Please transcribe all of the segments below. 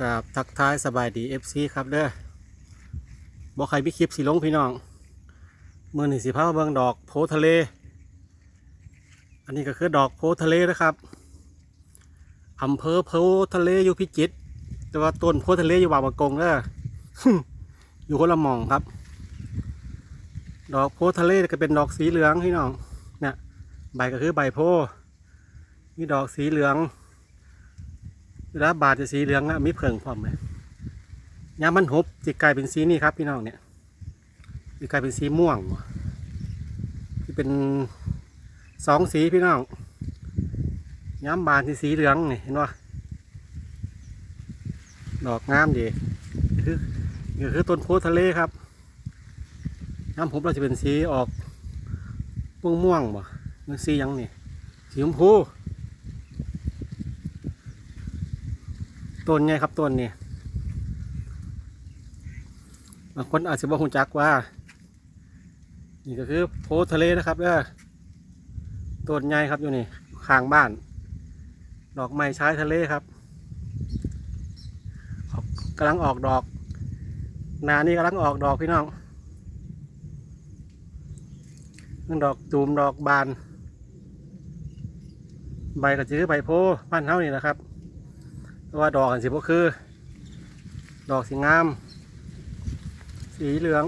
กับทักทายสบายดี FC ครับเด้อบอกใครมีคลิปสีลงพี่น้องเมื่อนี่งสิพามาเบิ่งดอกโพทะเล อันนี้ก็คือดอกโพทะเลนะครับอำเภอโพทะเลอยู่พิจิตรแต่ว่าต้นโพทะเลอยู่บางประกงเด้ออยู่คนละหม่องครับ ดอกโพทะเลก็เป็นดอกสีเหลืองพี่น้องเนี่ยใบก็คือใบโพมีดอกสีเหลือง เวลาบาดจะสีเหลืองนะมีเพิงพร้อมไหมยามันหบจะกลายเป็นสีนี่ครับพี่น้องเนี่ยจะกลายเป็นสีม่วงที่เป็นสองสีพี่น้องยามบานที่สีเหลืองนี่เห็นป่ดอกงามดีคือคือต้นโพทะเลครับยามหบเราจะเป็นสีออกม่วงม่วงบ่มันสีหยังนี่สีชมพู ต้นไงครับต้นนี่บางคนอาจจะบอกหุ่จักว่า นี่ก็คือโพทะเลนะครับเด้อต้นใหญ่ครับอยู่นี่ข้างบ้าน ดอกไม้ชายทะเลครับออกกำลังออกดอก นานี่กำลังออกดอกพี่น้องนั่นดอกตูมดอกบาน ใบก็จื้อใบโพธิ์บ้านเฮานี่นะครับ ว่าดอกอันสิก็คือ ดอกสีงาม สีเหลือง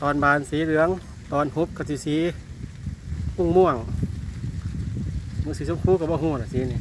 ตอนบานสีเหลือง ตอนฮุบก็สีสีม่วงม่วงมือสีชมพูกับว่าหัวน่ะสีนี่